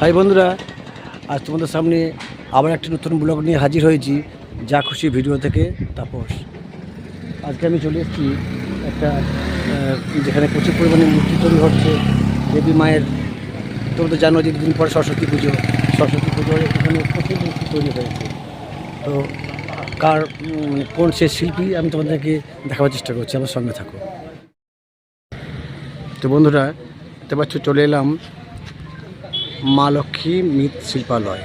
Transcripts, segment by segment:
High বন্ধুরা, আজ তোমাদের সামনে আবার একটি নতুন ব্লগ নিয়ে হাজির হয়েছি। যা খুশি ভিডিও থেকে তাপস। আজকে আমি চলে এসেছি একটা যেখানে প্রচুর পরিমাণে মূর্তি তৈরি হচ্ছে। দেবী মায়ের, তোমরা তো জানো যে দুদিন পরে সরস্বতী পুজো। সরস্বতী পুজো এখানে প্রচুর মূর্তি তৈরি হয়েছে। তো কার কোন সে শিল্পী আমি তোমাদেরকে দেখাবার চেষ্টা করছি। আমার সঙ্গে থাকো। তো বন্ধুরা, দেখতে পাচ্ছ, চলে এলাম মা লক্ষ্মী মৃৎ শিল্পালয়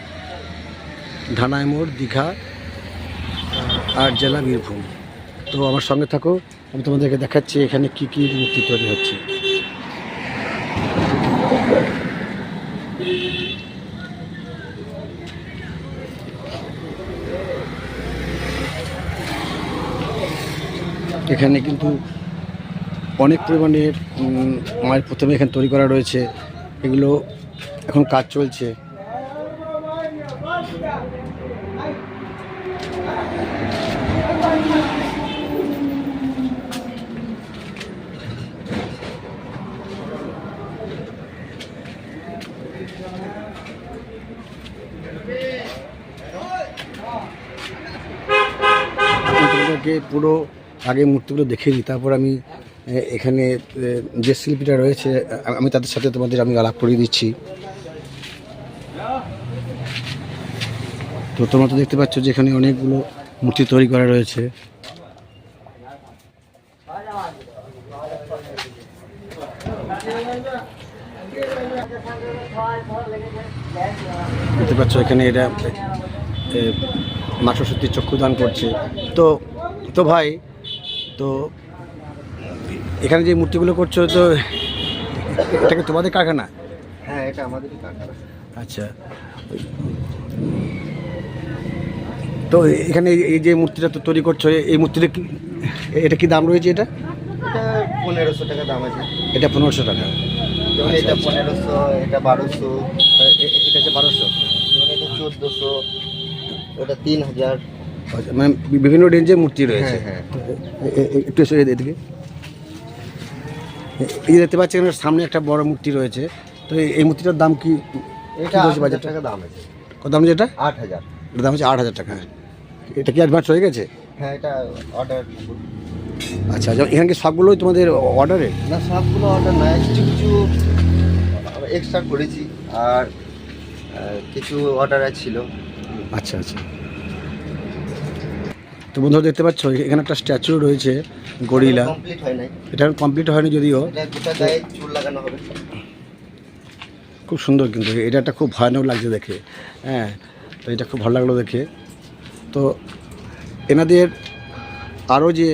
ধানায় মোড়, দীঘা, আর জেলা বীরভূম। তো আমার সঙ্গে থাকো, আমি তোমাদেরকে দেখাচ্ছি এখানে কি কি মূর্তি তৈরি হচ্ছে। এখানে কিন্তু অনেক পরিমাণের মায়ের প্রথমে এখানে তৈরি করা রয়েছে। এগুলো এখন কাজ চলছে। পুরো আগে মূর্তিগুলো দেখিয়ে দিই তারপর আমি এখানে যে শিল্পীরা রয়েছে আমি তাদের সাথে তোমাদের আমি আলাপ করিয়ে দিচ্ছি। তো তোমরা তো দেখতে পাচ্ছ যে এখানে অনেকগুলো মূর্তি তৈরি করা রয়েছে। দেখতে পাচ্ছ এখানে এটা এ, মা সরস্বতী চক্ষুদান করছে। তো তো ভাই তো এখানে যে মূর্তিগুলো করছ তো এটা কি তোমাদের কারখানা? হ্যাঁ এটা আমাদেরই কারখানা। আচ্ছা। তো এখানে এই যে মূর্তিটা তো তৈরি করছ এই মূর্তিটা কি এটা কি দাম রয়েছে এটা? এটা পনেরোশো টাকা দাম আছে। এটা পনেরোশো টাকা। আচ্ছা, এটা আচ্ছা। পনেরোশো এটা বারোশো এটা হচ্ছে বারোশো। এটা চোদ্দোশো ওটা তিন হাজার। আচ্ছা, মানে বিভিন্ন রেঞ্জের মূর্তি রয়েছে। হ্যাঁ, এ- একটু এদিকে। এই দেখতে পাচ্ছি এখানে সামনে একটা বড় মূর্তি রয়েছে। তো এই- মূর্তিটার দাম কি এটা হাজার টাকা দাম আছে। কত দাম যেটা? আট হাজার। এটার দাম হচ্ছে আট হাজার টাকা। এটা কি অ্যাডভান্স হয়ে গেছে? হ্যাঁ এটা অর্ডার আচ্ছা যেমন এখানে কি সবগুলোই তোমাদের অর্ডারে না সবগুলো অর্ডার নয় কিছু কিছু এক্সট্রা করেছি আর কিছু অর্ডার ছিল। আচ্ছা আচ্ছা। তো বন্ধুরা দেখতে পাচ্ছ এখানে একটা স্ট্যাচু রয়েছে। গরিলা। কমপ্লিট হয় নাই। এটা কমপ্লিট হয়নি যদিও। চুল লাগানো হবে। খুব সুন্দর কিন্তু এটা একটা খুব ভয়ানক লাগছে দেখে। হ্যাঁ তো এটা খুব ভালো লাগল দেখে। তো এনাদের আরও যে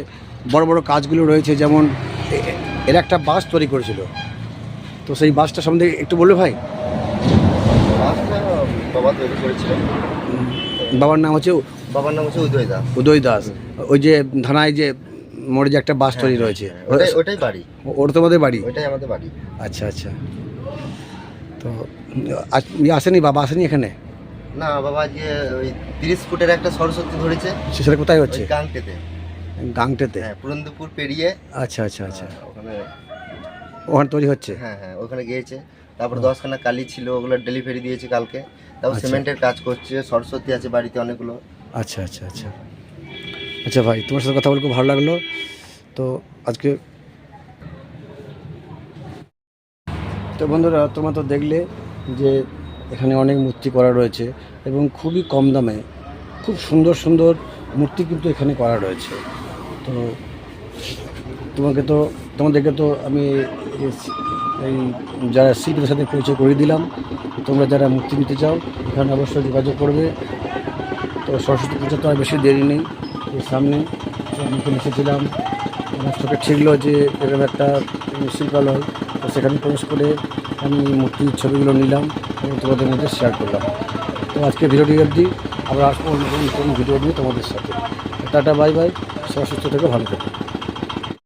বড় বড় কাজগুলো রয়েছে যেমন এরা একটা বাস তৈরি করেছিল। তো সেই বাসটা সম্বন্ধে একটু বলবে ভাই? বাবা তৈরি করেছিল। বাবার নাম হচ্ছে বাবার নাম হচ্ছে উদয় দাস। উদয় দাস। ওই যে থানায় যে মোড়ে যে একটা বাস তৈরি রয়েছে। ওটাই ওটাই বাড়ি। ওটা তোমাদের বাড়ি। ওইটাই আমাদের বাড়ি। আচ্ছা আচ্ছা। তো আসেনি বাবা? আসেনি এখানে? না বাবা যে ওই তিরিশ ফুটের একটা সরস্বতী ধরেছে। সেটা কোথায় হচ্ছে? গাংটেতে। গাংটেতে? হ্যাঁ পুরন্দপুর পেরিয়ে আচ্ছা আচ্ছা আচ্ছা। ওখানে ওখানে তৈরি হচ্ছে? হ্যাঁ হ্যাঁ ওখানে গিয়েছে। তারপর দশখানা কালি ছিল ওগুলো ডেলিভারি দিয়েছে কালকে। তারপর আচ্ছা। সিমেন্টের কাজ করছে সরস্বতী আছে বাড়িতে অনেকগুলো। আচ্ছা আচ্ছা আচ্ছা। আচ্ছা ভাই, তোমার সাথে কথা বলে খুব ভালো লাগল। তো আজকে তো বন্ধুরা, তোমরা তো দেখলে যে এখানে অনেক মূর্তি করা রয়েছে এবং খুবই কম দামে খুব সুন্দর সুন্দর মূর্তি কিন্তু এখানে করা রয়েছে। তো তোমাকে তো, তোমাদেরকে তো আমি এই- যারা শিল্পীদের সাথে পরিচয় করে দিলাম, তোমরা যারা মূর্তি নিতে চাও, এখানে অবশ্যই যোগাযোগ করবে। তো সরস্বতী পুজো তো আর বেশি দেরি নেই। এই সামনে এখানে এসেছিলাম আমার চোখে ঠিকলো যে এরকম একটা শিল্পালয়। তো সেখানে প্রবেশ করে আমি মূর্তির ছবিগুলো নিলাম এবং তোমাদের মধ্যে শেয়ার করলাম। তো আজকে ভিডিওটি অবধি আবার আসব অন্য কোনো ভিডিও নিয়ে তোমাদের সাথে। টাটা বাই বাই সবাই সুস্থ থেকে, ভালো থেকো।